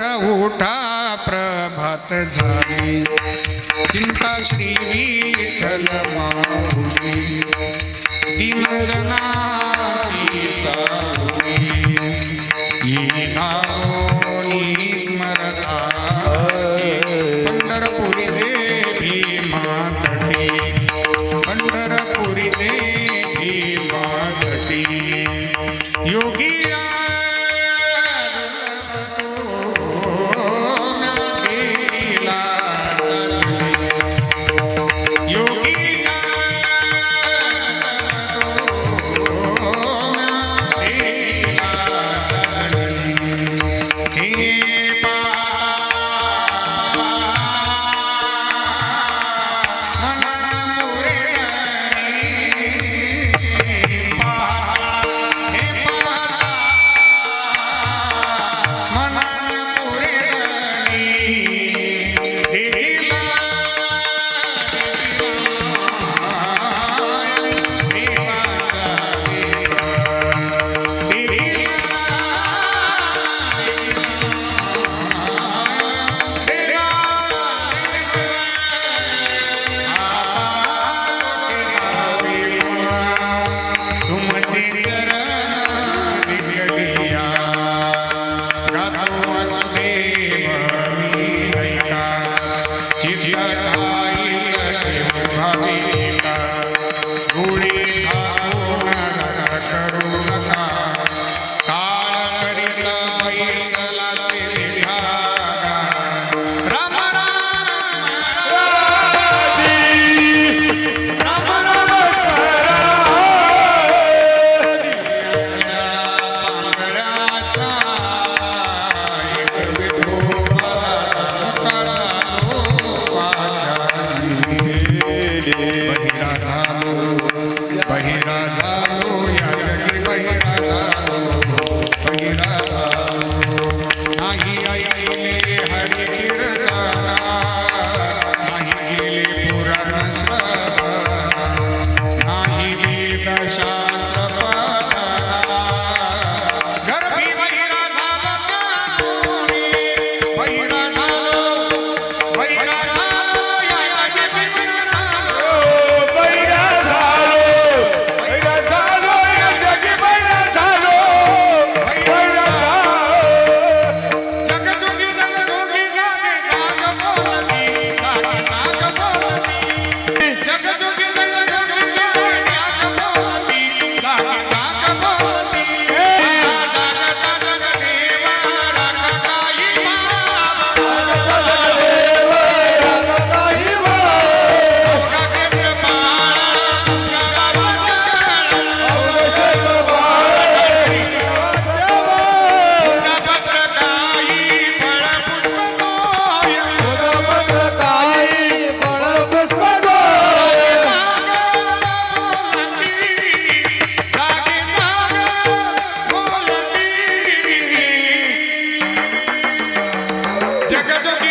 उठा प्रभात झाली. चिंता श्री विठ्ठल माऊली दिनजनाची सावली. स्मरता नावनी स्मरताची पंढरपुरीचे भीमा तटी पंढरपुरीचे भीमा तटी योगी चित्तठाई भाविका गोळी झाकून beber. Check us out.